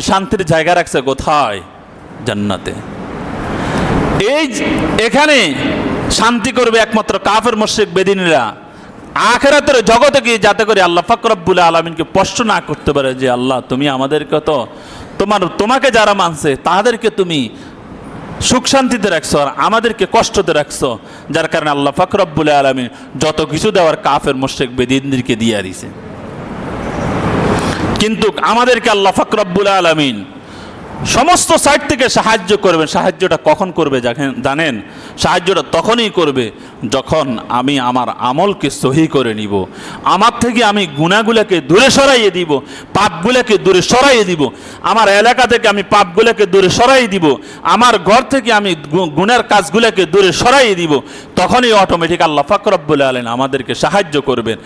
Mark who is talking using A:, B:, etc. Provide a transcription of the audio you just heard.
A: শান্তির জায়গা রাখছে কোথায়? জান্নাতে। এই এখানে শান্তি করবে একমাত্র কাফের, মুশরিক, বেদিনীরা। আখেরাতের জগতে গিয়ে যাতে করে আল্লাহ ফাকরাবুল আলমিনকে স্পষ্ট না করতে পারে যে, আল্লাহ, তুমি আমাদেরকে তো তোমার, তোমাকে যারা মানছে, তাদেরকে তুমি সুখ শান্তিতে রাখছো আর আমাদেরকে কষ্টতে রাখছো, যার কারণে আল্লাহ ফাকরাবুল আলমী যত কিছু দেওয়ার কাফের মোশেক বেদিনদেরকে দিয়ে দিছে। কিন্তু আমাদেরকে আল্লাহ ফাকরাবুল আলমিন সমস্ত সাইড থেকে সাহায্য করবেন। সাহায্যটা কখন করবে জানেন- সাহায্যটা তখনই করবে যখন আমি আমার আমলকে সহি করে নিব। আমার থেকে আমি গুণাগুলোকে দূরে সরাইয়ে দিব, পাপগুলোকে দূরে সরাইয়ে দিব। আমার এলাকা থেকে আমি পাপগুলোকে দূরে সরাইয়ে দিব। আমার ঘর থেকে আমি গুণের কাজগুলোকে দূরে সরাইয়ে দিব। তখনই অটোমেটিক আল্লাহ ফাকরব্বুল আলেন আমাদেরকে সাহায্য করবেন।